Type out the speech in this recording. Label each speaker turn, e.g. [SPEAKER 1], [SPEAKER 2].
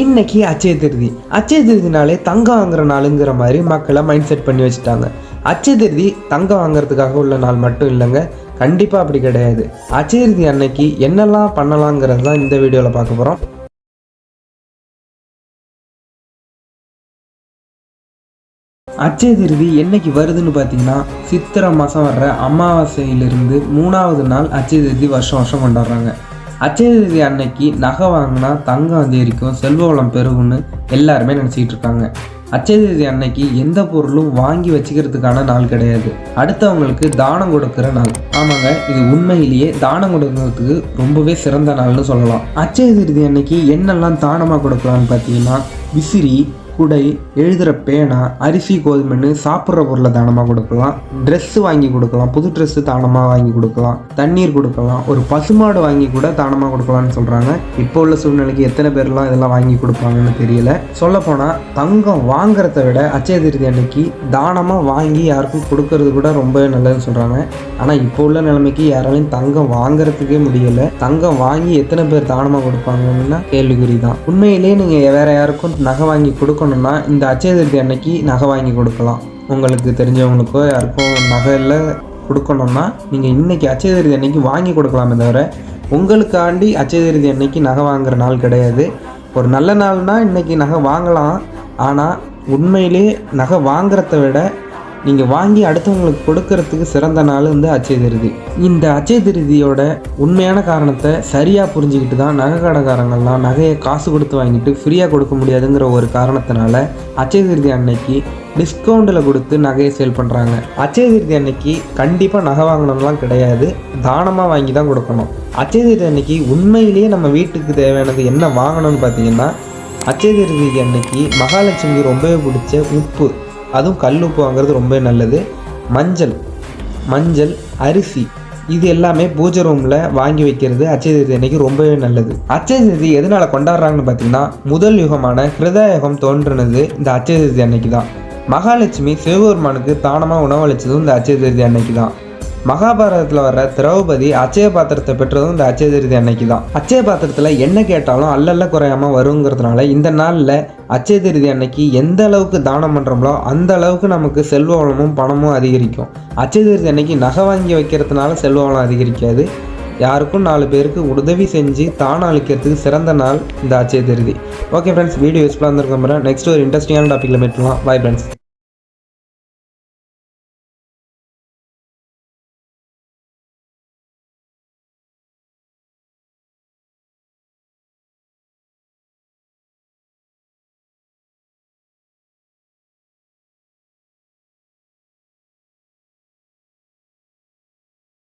[SPEAKER 1] இன்னைக்கு அச்சய திருதி. அச்சய திருதினாலே தங்கம் வாங்குற நாளுங்கிற மாதிரி மக்களை மைண்ட் செட் பண்ணி வச்சுட்டாங்க. அச்சய திருதி தங்கம் வாங்குறதுக்காக உள்ள நாள் மட்டும் இல்லைங்க கண்டிப்பாக அப்படி கிடையாது. அச்சய திருதி அன்னைக்கு என்னெல்லாம் பண்ணலாங்கிறது தான் இந்த வீடியோவில் பார்க்க போகிறோம் அச்சய திருதி என்னைக்கு வருதுன்னு பார்த்தீங்கன்னா சித்திரை மாதம் வர்ற அமாவாசையிலிருந்து மூணாவது நாள் அச்சய திருதி வருஷம் வருஷம் கொண்டாடுறாங்க. அச்சய அன்னைக்கு நகை வாங்கினா தங்கம் அதிகரிக்கும் செல்வ வளம் பெருகும்னு எல்லாருமே நினச்சிக்கிட்டு இருக்காங்க. அச்சய அன்னைக்கு எந்த பொருளும் வாங்கி வச்சுக்கிறதுக்கான நாள் கிடையாது. அடுத்தவங்களுக்கு தானம் கொடுக்குற நாள். ஆமாங்க இது உண்மையிலேயே தானம் கொடுக்கறதுக்கு ரொம்பவே சிறந்த நாள்னு சொல்லலாம். அச்சய அன்னைக்கு என்னெல்லாம் தானமாக கொடுக்கலாம்னு பார்த்தீங்கன்னா விசிறி குடை எழுதுகிற பேனா அரிசி கோதுமைன்னு சாப்பிட்ற பொருளை தானமாக கொடுக்கலாம். ட்ரெஸ்ஸு வாங்கி கொடுக்கலாம். புது ட்ரெஸ்ஸு தானமாக வாங்கி கொடுக்கலாம். தண்ணீர் கொடுக்கலாம். ஒரு பசுமாடு வாங்கி கூட தானமாக கொடுக்கலாம்னு சொல்கிறாங்க இப்போ உள்ள சூழ்நிலைக்கு எத்தனை பேர்லாம் இதெல்லாம் வாங்கி கொடுப்பாங்கன்னு தெரியல. சொல்லப்போனால் தங்கம் வாங்குறத விட அச்சய திருதி அன்னைக்கு தானமாக வாங்கி யாருக்கும் கொடுக்கறது கூட ரொம்பவே நல்லதுன்னு சொல்கிறாங்க ஆனால் இப்போ உள்ள நிலைமைக்கு யாராலையும் தங்கம் வாங்குறதுக்கே முடியலை. தங்கம் வாங்கி எத்தனை பேர் தானமாக கொடுப்பாங்கன்னா கேள்விக்குறி தான். உண்மையிலேயே நீங்கள் வேற யாருக்கும் நகை வாங்கி கொடுக்கணும் கொடுக்கணும்னா இந்த அச்சய திருதி அன்னைக்கு நகை வாங்கி கொடுக்கலாம். உங்களுக்கு தெரிஞ்சவங்களுக்கோ யாருக்கும் நகை இல்லை கொடுக்கணும்னா நீங்கள் இன்றைக்கி அச்சய திருதி அன்னைக்கு வாங்கி கொடுக்கலாமே தவிர உங்களுக்காண்டி அச்சய திருதி அன்னைக்கு நகை வாங்குற நாள் கிடையாது. ஒரு நல்ல நாள்னா இன்னைக்கு நகை வாங்கலாம். ஆனால் உண்மையிலே நகை வாங்குறத விட நீங்கள் வாங்கி அடுத்தவங்களுக்கு கொடுக்கறதுக்கு சிறந்த நாள் வந்து அச்சய திருதி. இந்த அச்சய திருதியோட உண்மையான காரணத்தை சரியாக புரிஞ்சுக்கிட்டு தான் நகை கடைக்காரங்கள்லாம் நகையை காசு கொடுத்து வாங்கிட்டு ஃப்ரீயாக கொடுக்க முடியாதுங்கிற ஒரு காரணத்தினால அச்சய திருதி அன்னைக்கு டிஸ்கவுண்ட்டில் கொடுத்து நகையை சேல் பண்ணுறாங்க அச்சய திருதி அன்னைக்கு கண்டிப்பாக நகை வாங்கணும்லாம் கிடையாது. தானமாக வாங்கி தான் கொடுக்கணும். அச்சய திருதி அன்னைக்கு உண்மையிலேயே நம்ம வீட்டுக்கு தேவையானது என்ன வாங்கணும்னு பார்த்தீங்கன்னா அச்சய திருதி அன்னைக்கு மகாலட்சுமிக்கு ரொம்பவே பிடிச்ச உப்பு. அதுவும் கல் உப்பு வாங்குறது ரொம்ப நல்லது. மஞ்சள் மஞ்சள் அரிசி இது எல்லாமே பூஜை ரூமில் வாங்கி வைக்கிறது அச்சய திருதி அன்னைக்கு ரொம்பவே நல்லது. அச்சய திருதி எதனால் கொண்டாடுறாங்கன்னு பார்த்தீங்கன்னா முதல் யுகமான கிருதா யுகம் இந்த அச்சய திருதி அன்னைக்கு தான் மகாலட்சுமி சிவபெருமானுக்கு தானமாக உணவளிச்சதும் இந்த அச்சய திருதி அன்னைக்கு தான் மகாபாரதத்தில் வர்ற திரௌபதி அச்சய பாத்திரத்தை பெற்றதும் இந்த அச்சய திருதி அன்னைக்கு தான் அச்சய பாத்திரத்தில் என்ன கேட்டாலும் அல்லல்ல குறையாமல் வருங்கிறதுனால இந்த நாளில் அச்சய திருதி அன்னைக்கு எந்த அளவுக்கு தானம் பண்ணுறோமோ அந்த அளவுக்கு நமக்கு செல்வ வளமும் பணமும் அதிகரிக்கும். அச்சய திருதி அன்னைக்கு நகை வாங்கி வைக்கிறதுனால செல்வ வளம் அதிகரிக்காது. யாருக்கும் நாலு பேருக்கு உதவி செஞ்சு தானம் அளிக்கிறதுக்கு சிறந்த நாள் இந்த அச்சய திருதி. ஓகே ஃப்ரெண்ட்ஸ் வீடியோ யூஸ்ஃபுல்லாக இருந்திருக்கோம் நெக்ஸ்ட் ஒரு இன்ட்ரெஸ்டிங்கான டாப்பிக்கில் மீட் பண்ணலாம். Bye friends